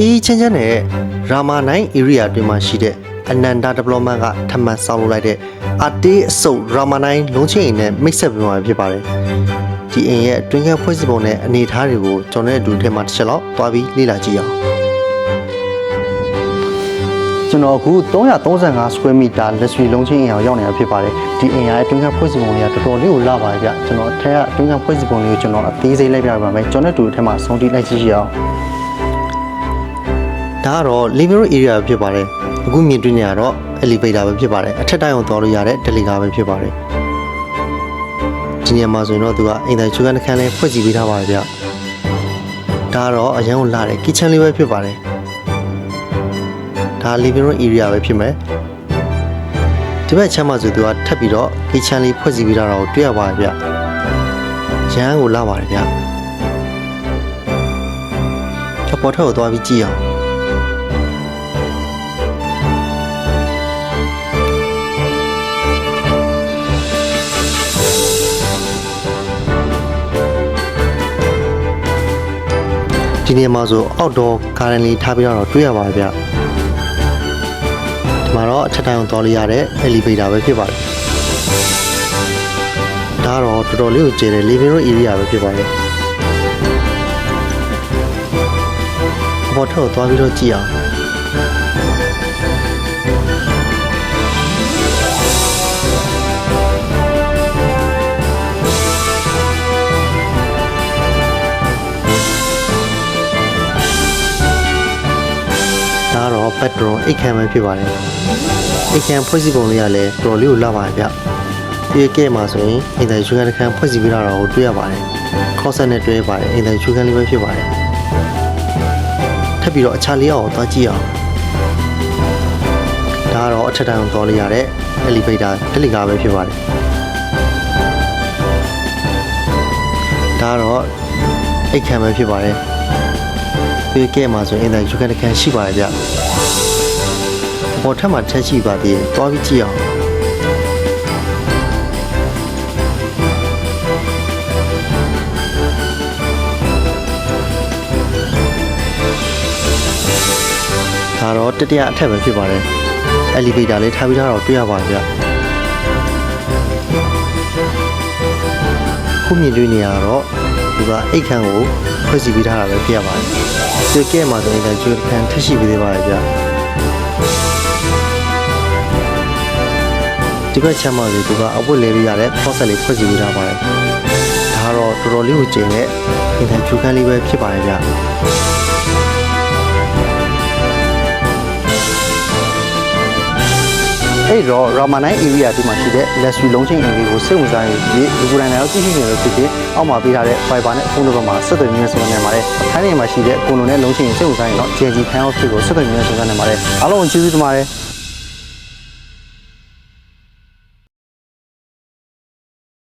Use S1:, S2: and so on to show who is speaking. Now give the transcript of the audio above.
S1: အေးချင်းချင်းနဲ့ရာမာနိုင် area တွင်မှာရှိတဲ့အနန္တ development ကထပ်မံဆောက်လုပ်လိုက်တဲ့အတေးအစုပ်ရာမာနိုင်လုံးချင်းအိမ်နဲ့မိတ်ဆက်ပြမှာဖြစ်ပါတယ်ဒီအိမ်ရဲ့အတွင်းကဖွဲ့စည်းပုံနဲ့အနေအထားတွေကိုကျွန်တော်တို့အတူထဲမှာတစ်ချက်လောက်တွားပြီးလေ့လာကြည့်အောင်ကျွန်တော်အခု335 square meter လက်ဆွေလုံးချင်းအိမ်အောင်ရောက်နေတာဖြစ်ပါတယ်ဒီအိမ်ရဲ့အတွင်းကဖွဲ့စည်းပုံတွေကတော်တော်လေးကိုလာပါတယ်ဗျကျွန်တော်အထက်ကအတွင်းကဖွဲ့စည်းပုံလေးကိုကျွန်တော်အသေးစိတ်လိုက်ပြပါမယ်ကျွန်တော်တို့အထက်မှာဆုံးတိလိုက်ကြည့်ရအောင် ဒါကတော့ living room area ပဲဖြစ်ပါတယ်အခုမြင်တွေ့နေရတော့ elevator ပဲဖြစ်ပါတယ်အထက်တိုင်းအောင်သွားလို့ရတဲ့ delica ပဲဖြစ်ပါတယ်ဒီနေရာမှာဆိုရင်တော့သူကအိမ်တိုင်းချူကန်တစ်ခန်းလေးဖွဲ့စည်းပေးထားပါတယ်ဗျဒါကတော့အရင်ကလာတဲ့ kitchen လေးပဲဖြစ်ပါတယ်ဒါ living room area ပဲဖြစ်မယ်ဒီဘက်ချမ်းမှာဆိုသူကထပ်ပြီးတော့ kitchen လေးဖွဲ့စည်းပေးထားတာကိုတွေ့ရပါတယ်ဗျရန်ကိုလာပါတယ်ဗျအပေါ်ထက်ကိုသွားပြီးကြည့်အောင် ဒီနေရာမှာဆို outdoor garden လေးထားပြီးတော့တွေ့ရပါတယ်ဗျဒီမှာတော့အထက်တိုင်းအောင်သွားလို့ရတဲ့ elevator ပဲဖြစ်ပါတယ်ဒါကတော့တော်တော်လေးကိုကျယ်တဲ့ living room area ပဲဖြစ်ပါတယ်ဘောထက်ကိုသွားပြီးတော့ကြည့်အောင် ဒါကတော့ bedroom အိတ်ခမ်းပဲဖြစ်ပါတယ်အိတ်ခမ်းဖွဲ့စည်းပုံလေးကလည်းတော်တော်လေးကိုလာပါတယ်ဗျဒီကဲမှာဆိုရင်အိမ်တိုင်းရွှေခန်းတစ်ခန်းဖွဲ့စည်းပေးတာတော့တွေ့ရပါတယ်ခေါက်ဆက်နဲ့တွဲပါတယ်အိမ်တိုင်းရွှေခန်းလေးပဲဖြစ်ပါတယ်ထပ်ပြီးတော့အခြားလေးအောင်သွားကြည့်အောင်ဒါကတော့အထက်တန်းကိုသွားလို့ရတဲ့ elevator တက်လီကာပဲဖြစ်ပါတယ်ဒါကတော့အိတ်ခမ်းပဲဖြစ်ပါတယ် ဒီကဲမှာဆိုရင်အိမ်တိုင်းရွှေခန်းတစ်ခန်းရှိပါတယ်ဗျပေါ်ထပ်မှာထက်ရှိပါသေးတယ်သွားပြီးကြည့်အောင်ဒါတော့တတိယအထက်ပဲဖြစ်ပါတယ် elevator လေးထားပြီးသားတော့တွေ့ရပါတယ်ဗျခုမြင်တွေ့နေရတော့ဒီကအိတ်ခမ်းကိုဖွဲ့စည်းပေးထားတာပဲဖြစ်ရပါတယ် ဒီကဲမှာဆိုရင်ဒါကျွေးခမ်းထက်ရှိပေးသေးပါတယ်ဗျဒီဘက်ချမ်းမှာဆိုသူကအဝတ်လဲလို့ရတဲ့ process လေးဖွဲ့စည်းပေးထားပါတယ်ဒါကတော့တော်တော်လေးကိုကျင်းတဲ့အင်တန်ချူခမ်းလေးပဲဖြစ်ပါတယ်ဗျ အဲ့တော့ Ramanan area ဒီမှာရှိတဲ့ luxury လုံးချင်းအိမ်လေးကိုစိတ်ဝင်စားရင်ဒီလူကိုယ်တိုင်လည်းကြည့်ကြည့်နေလို့ဖြစ်ဖြစ်အောက်မှာပေးထားတဲ့ fiber နဲ့ဖုန်းနံပါတ်မှာဆက်သွယ်မြင်းဆောင်နေပါတယ်။ခိုင်းနေမှာရှိတဲ့ကိုလိုနဲ့လုံးချင်းစိတ်ဝင်စားရင်တော့ JG Fan Office ကိုဆက်သွယ်မြင်းဆောင်နေပါတယ်။အားလုံးကိုကျေးဇူးတင်ပါတယ်။